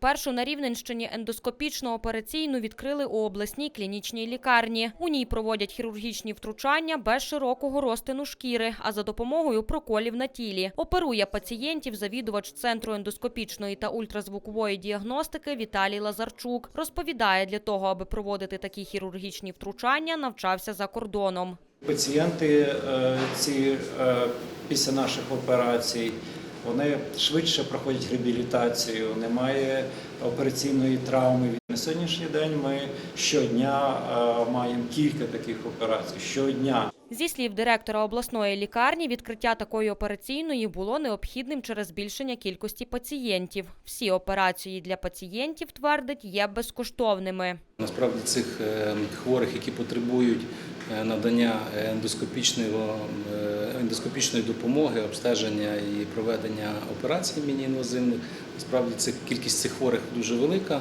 Першу на Рівненщині ендоскопічну операційну відкрили у обласній клінічній лікарні. У ній проводять хірургічні втручання без широкого розтину шкіри, а за допомогою проколів на тілі. Оперує пацієнтів завідувач центру ендоскопічної та ультразвукової діагностики Віталій Лазарчук. Розповідає, для того, аби проводити такі хірургічні втручання, навчався за кордоном. Пацієнти е, ці е, після наших операцій вони швидше проходять реабілітацію, немає операційної травми. На сьогоднішній день ми щодня маємо кілька таких операцій. Щодня. Зі слів директора обласної лікарні, відкриття такої операційної було необхідним через збільшення кількості пацієнтів. Всі операції для пацієнтів, твердить, є безкоштовними. Насправді цих е, хворих, які потребують надання ендоскопічного, е, ендоскопічної допомоги, обстеження і проведення операцій міні-інвазивних, насправді кількість цих хворих дуже велика.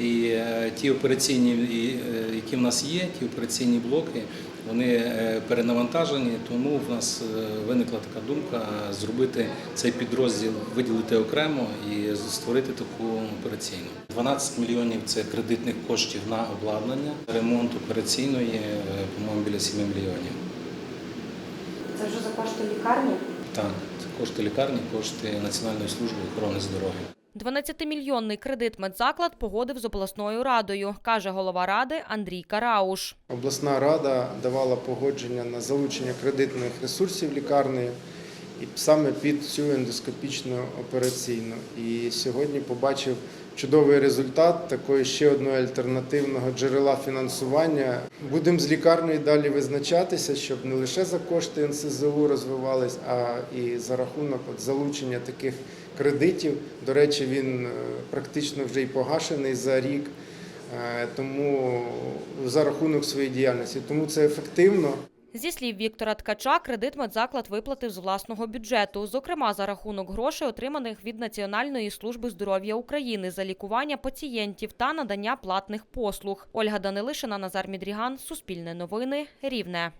І е, ті операційні, е, які в нас є, ті операційні блоки, вони е, перенавантажені, тому в нас виникла така думка зробити цей підрозділ, виділити окремо і створити таку операційну. 12 мільйонів це кредитних коштів на обладнання, ремонт операційної, по-моєму, біля 7 мільйонів. Це вже за кошти лікарні. Так, це кошти лікарні, кошти Національної служби охорони здоров'я. 12-мільйонний кредит медзаклад погодив з обласною радою, каже голова ради Андрій Карауш. Обласна рада давала погодження на залучення кредитних ресурсів лікарні і саме під цю ендоскопічну операційну. І сьогодні побачив чудовий результат такої ще одного альтернативного джерела фінансування. Будемо з лікарнею далі визначатися, щоб не лише за кошти НСЗУ розвивались, а і за рахунок от залучення таких кредитів. До речі, він е, практично вже й погашений за рік. Е, тому за рахунок своєї діяльності. Тому це ефективно. Зі слів Віктора Ткача, кредит медзаклад виплатив з власного бюджету, зокрема за рахунок грошей, отриманих від Національної служби здоров'я України за лікування пацієнтів та надання платних послуг. Ольга Данилишина, Назар Мідріган, Суспільне новини, Рівне.